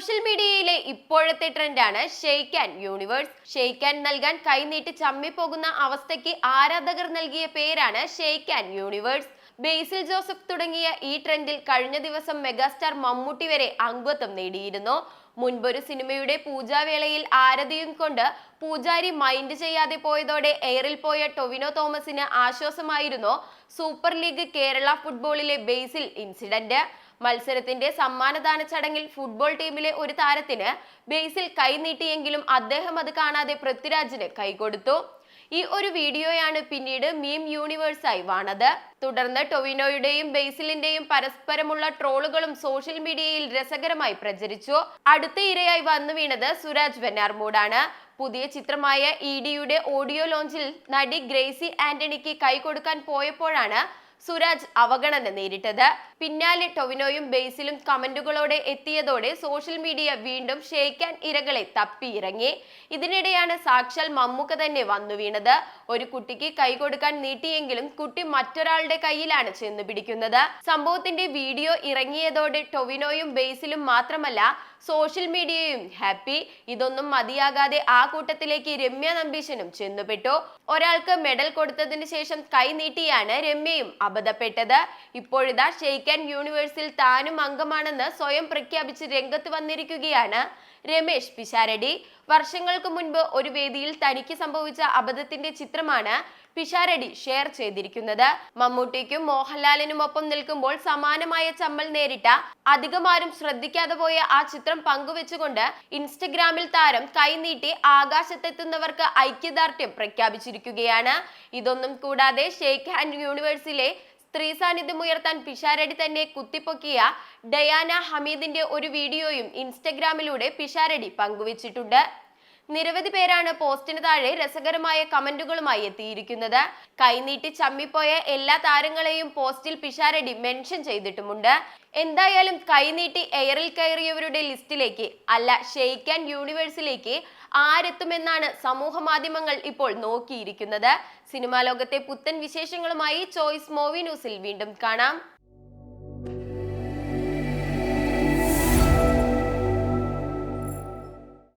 Social മീഡിയയിലെ ഇപ്പോഴത്തെ ട്രെൻഡാണ് shake and universe. Shake and നൽകാൻ കൈനീട്ടി ചമ്മിപ്പോകുന്ന അവസ്ഥയ്ക്ക് ആരാധകർ നൽകിയ പേരാണ് shake and universe. Basil Joseph തുടങ്ങിയ ഈ ട്രെൻഡിൽ കഴിഞ്ഞ ദിവസം മെഗാസ്റ്റാർ മമ്മൂട്ടി വരെ അംഗത്വം നേടിയിരുന്നു. മുൻപൊരു സിനിമയുടെ പൂജാവേളയിൽ ആരതിയും കൊണ്ട് പൂജാരി മൈൻഡ് ചെയ്യാതെ പോയതോടെ എയറിൽ പോയ ടൊവിനോ തോമസിന് ആശ്വാസമായിരുന്നു സൂപ്പർ ലീഗ് കേരള ഫുട്ബോളിലെ ബേസിൽ ഇൻസിഡന്റ്. മത്സരത്തിന്റെ സമ്മാനദാന ചടങ്ങിൽ ഫുട്ബോൾ ടീമിലെ ഒരു താരത്തിന് ബേസിൽ കൈനീട്ടിയെങ്കിലും അദ്ദേഹം അത് കാണാതെ പൃഥ്വിരാജിന് കൈകൊടുത്തു ഈ ഒരു വീഡിയോയാണ് പിന്നീട് മീം യൂണിവേഴ്സായി വാണത്. തുടർന്ന് ടൊവിനോയുടെയും ബേസിലിന്റെയും പരസ്പരമുള്ള ട്രോളുകളും സോഷ്യൽ മീഡിയയിൽ രസകരമായി പ്രചരിച്ചു. അടുത്ത ഇരയായി വന്നു വീണത് സുരാജ് വെന്നാർമൂടാണ് പുതിയ ചിത്രമായ ഇ ഡിയുടെ ഓഡിയോ ലോഞ്ചിൽ നടി ഗ്രേസി ആന്റണിക്ക് കൈ കൊടുക്കാൻ പോയപ്പോഴാണ് സുരാജ് അവഗണന നേരിട്ടത്. പിന്നാലെ ടൊവിനോയും ബേസിലും കമന്റുകളോടെ എത്തിയതോടെ സോഷ്യൽ മീഡിയ വീണ്ടും ഷെയ്ക്കാൻ ഇരകളെ തപ്പിയിറങ്ങി. ഇതിനിടെയാണ് സാക്ഷാൽ മമ്മൂക്ക തന്നെ വന്നു വീണത്. ഒരു കുട്ടിക്ക് കൈ കൊടുക്കാൻ നീട്ടിയെങ്കിലും കുട്ടി മറ്റൊരാളുടെ കയ്യിലാണ് ചെന്ന് പിടിക്കുന്നത്. സംഭവത്തിന്റെ വീഡിയോ ഇറങ്ങിയതോടെ ടൊവിനോയും ബേസിലും മാത്രമല്ല സോഷ്യൽ മീഡിയയും. ഹാപ്പി ഇതൊന്നും മതിയാകാതെ ആ കൂട്ടത്തിലേക്ക് രമ്യ നമ്പീശനും ചെന്നുപെട്ടു. ഒരാൾക്ക് മെഡൽ കൊടുത്തതിന് ശേഷം കൈനീട്ടിയാണ് രമ്യയും അബദ്ധപ്പെട്ടത്. ഇപ്പോഴിതാ ഷെയ്ക്കൻ യൂണിവേഴ്സിൽ താനും അംഗമാണെന്ന് സ്വയം പ്രഖ്യാപിച്ച് രംഗത്ത് വന്നിരിക്കുകയാണ്. രമേശ് പിഷാരടി. വർഷങ്ങൾക്ക് മുൻപ് ഒരു വേദിയിൽ തനിക്ക് സംഭവിച്ച അബദ്ധത്തിന്റെ ചിത്രമാണ് പിഷാരടി ഷെയർ ചെയ്തിരിക്കുന്നത്. മമ്മൂട്ടിക്കും മോഹൻലാലിനും ഒപ്പം നിൽക്കുമ്പോൾ സമാനമായ ചമ്മൽ നേരിട്ട അധികമാരും ശ്രദ്ധിക്കാതെ പോയ ആ ചിത്രം പങ്കുവെച്ചുകൊണ്ട് ഇൻസ്റ്റഗ്രാമിൽ താരം കൈനീട്ടി ആകാശത്തെത്തുന്നവർക്ക് ഐക്യദാർഢ്യം പ്രഖ്യാപിച്ചിരിക്കുകയാണ്. ഇതൊന്നും കൂടാതെ ഷെയ്ഖ് ഹാൻഡ് യൂണിവേഴ്സിലെ സ്ത്രീ സാന്നിധ്യം ഉയർത്താൻ പിഷാരടി തന്നെ കുത്തിപ്പൊക്കിയ ഡയാന ഹമീദിന്റെ ഒരു വീഡിയോയും ഇൻസ്റ്റഗ്രാമിലൂടെ പിഷാരടി പങ്കുവച്ചിട്ടുണ്ട്. നിരവധി പേരാണ് പോസ്റ്റിന് താഴെ രസകരമായ കമന്റുകളുമായി എത്തിയിരിക്കുന്നത്. കൈനീട്ടി ചമ്മിപ്പോയ എല്ലാ താരങ്ങളെയും പോസ്റ്റിൽ പിഷാരടി മെൻഷൻ ചെയ്തിട്ടുമുണ്ട്. എന്തായാലും കൈനീട്ടി എയറിൽ കയറിയവരുടെ ലിസ്റ്റിലേക്ക് അല്ല ഷെയ്ക്ക് ആൻഡ് യൂണിവേഴ്സിലേക്ക് ആരെത്തുമെന്നാണ് സമൂഹ മാധ്യമങ്ങൾ ഇപ്പോൾ നോക്കിയിരിക്കുന്നത്. സിനിമാ ലോകത്തെ പുത്തൻ വിശേഷങ്ങളുമായി ചോയ്സ് മൂവി ന്യൂസിൽ വീണ്ടും കാണാം.